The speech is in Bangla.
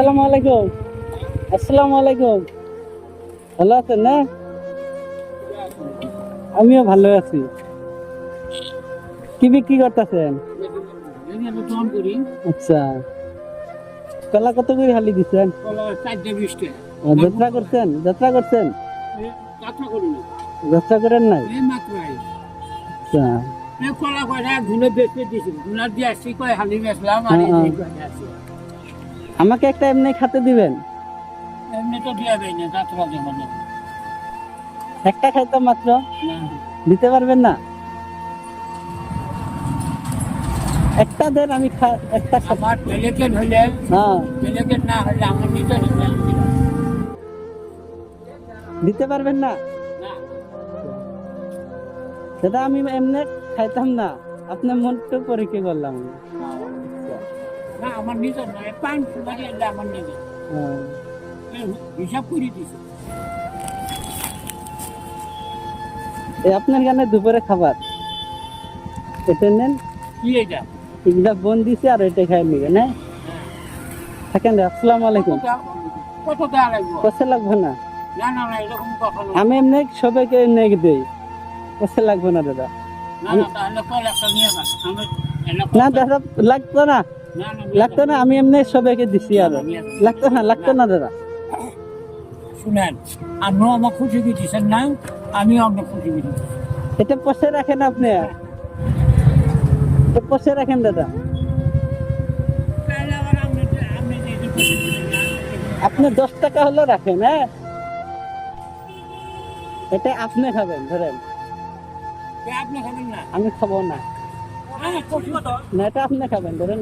আসসালামু আলাইকুম। আসসালামু আলাইকুম। ভালো আছেন না? আমিও ভালো আছি। কি বিক্রি করতেছেন? আচ্ছা। কলা কত করে হালি দিচ্ছেন? যাত্রা করছেন? যাত্রা করছেন? যাত্রা করেন নাই? আচ্ছা। কলা কয়টা ধুলে বেচতে দিছিল ধুলার দিয়ে আসছি কয় হালি বেচলাম আর আমাকে একটা এমনি খাতে দিবেন? এমনি তো দিয়া দেয় না যাত্রা জমানে একটা খাইতাম মাত্র? দিতে পারবেন না? একটা দেন আমি একটা আমার পেলেকেট হইলে হ্যাঁ। পেলেকেট না হলে আমার নিজে। দিতে পারবেন না? না। সেটা আমি এমনি খাইতাম না। আপনার মনটা পরীক্ষা করলাম। না আমার নিজের নয় পান আমার নিজের। হ্যাঁ। এই হিসাব করে দিছে। আপনার গানে দুপুরে খাবার। এটা নেন। কি এটা? এগুলা বোন দিছে আর এটা খাই নিবেন হ্যাঁ। থাকেন আসসালামু আলাইকুম। কত দেওয়া লাগবে? কষে লাগবে না? না না না এরকম কখনো আমি এমনি সবাইকে নেক দেই। কষে লাগবে না দাদা। না না তাহলে কয় নিয়ে যান? আমি না দাদা লাগতো না। লাগতো না আমি এমনি সবাইকে দিছি আর। লাগতো না লাগতো না দাদা। শুনেন আপনিও আমার খুশি দিচ্ছেন না আমিও আপনার খুশি দিচ্ছি এটা পচে রাখেন আপনি। এটা পচে রাখেন দাদা। আপনি আপনি আপনি দশ টাকা হলেও রাখেন হ্যাঁ? এটা আপনি খাবেন ধরেন। আপনি খাবেন না? আমি খাব না। হ্যাঁ, না এটা আপনি খাবেন ধরেন